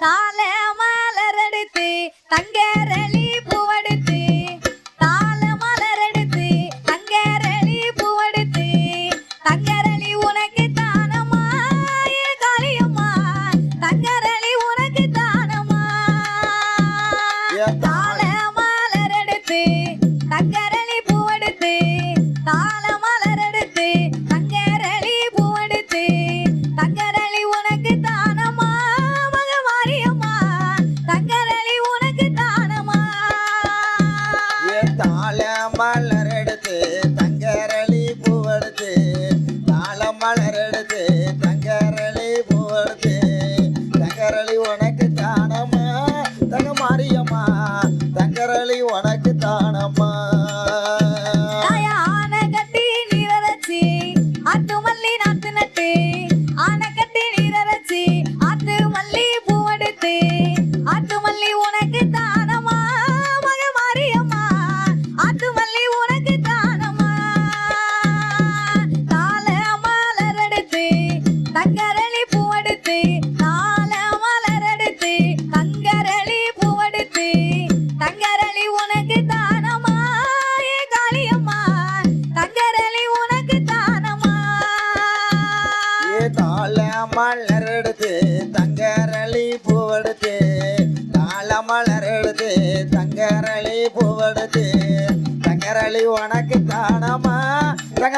தால மாலரடுத்து தங்கரளி எடுத்து தங்கரளி பூவெடுத்து தாளம் மலர்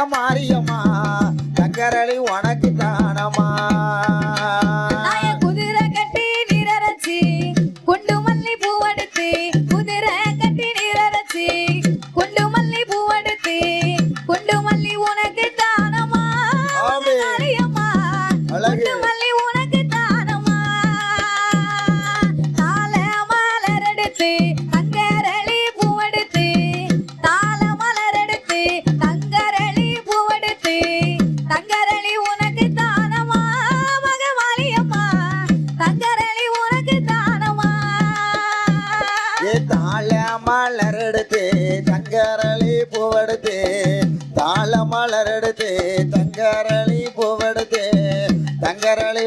மாரியம்மா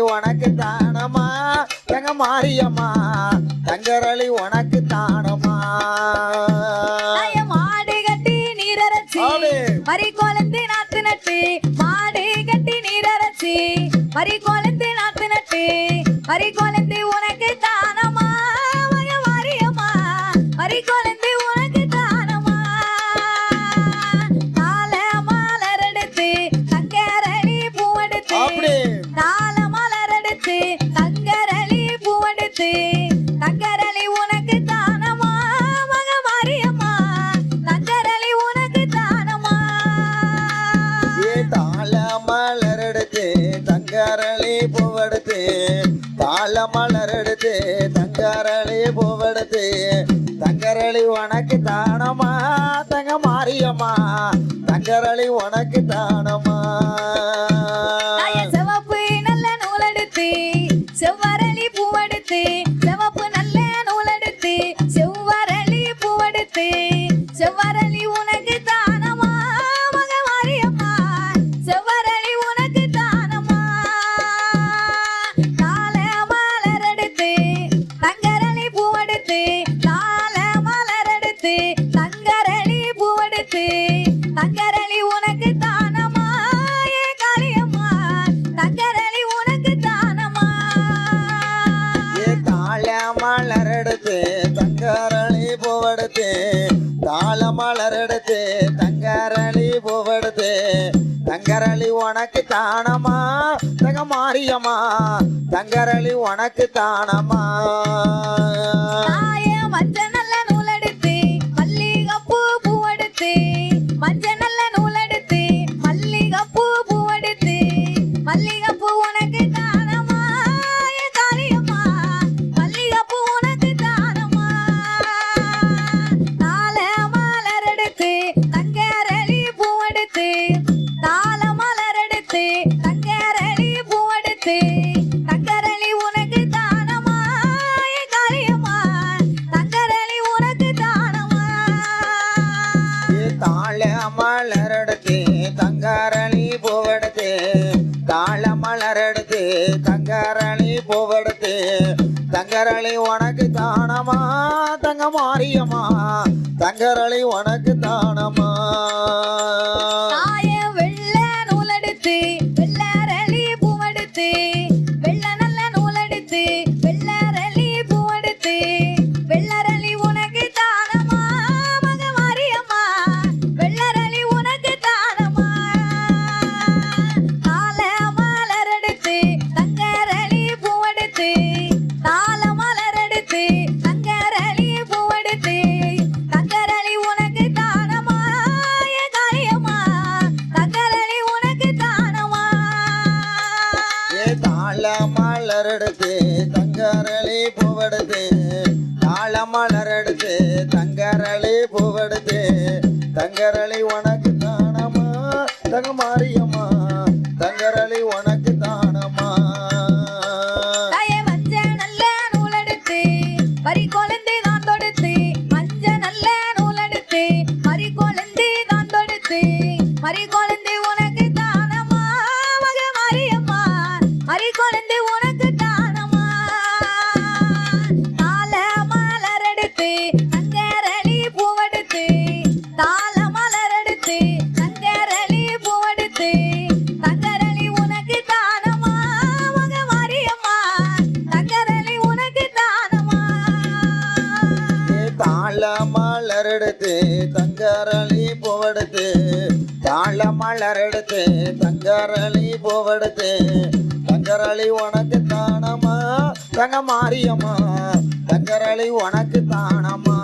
உனக்கு தானமா? எங்க மாரியம்மா தங்கரளி உனக்கு தானமா? மாடு கட்டி நீரரைச்சி மறி கொழுந்து நாத்து நட்டு மாடு கட்டி நீரரைச்சி மறி கொழுந்து நாத்து நட்டு மறி கொழுந்து உனக்கு பூவெடுத்து தாழ மலர் எடுத்து தங்கரளி பூவெடுத்து தங்கரளி உனக்கு தானமா தங்க மாரியம்மா தங்கரளி உனக்கு தானமா பார்த்து தங்கரளி உனக்கு தானமா ஏ காளியம்மா. தங்கரளி உனக்கு தானமா. ஏ தாளமலர் எடுத்து தங்கரளி பூவெடுத்து தாளமலர் தங்கரளி பூவெடுத்து தங்கரளி உனக்கு தானமா. தங்க மாரியம்மா தங்கரளி உனக்கு தானமா. மஞ்சள் பூவெடுத்து தங்கரணி பூவெடுத்து. தங்கரளி உனக்கு தானமா? தங்க மாரியம்மா தங்கரளி உனக்கு தானமா வெள்ள நூலெடுத்து வெள்ள புகழ்ந்து தங்கரளை புகழ்ந்து தங்கரளை உனக்கு தானமா தங்கமாரியம்மா தங்கரளை உனக்கு தங்கரளி பூவெடுத்து தாழ மலர் எடுத்து தங்கரளி பூவெடுத்து. தங்கரளி உனக்கு தானமா தங்க மாரியம்மா. தங்கரளி உனக்கு தானம்மா.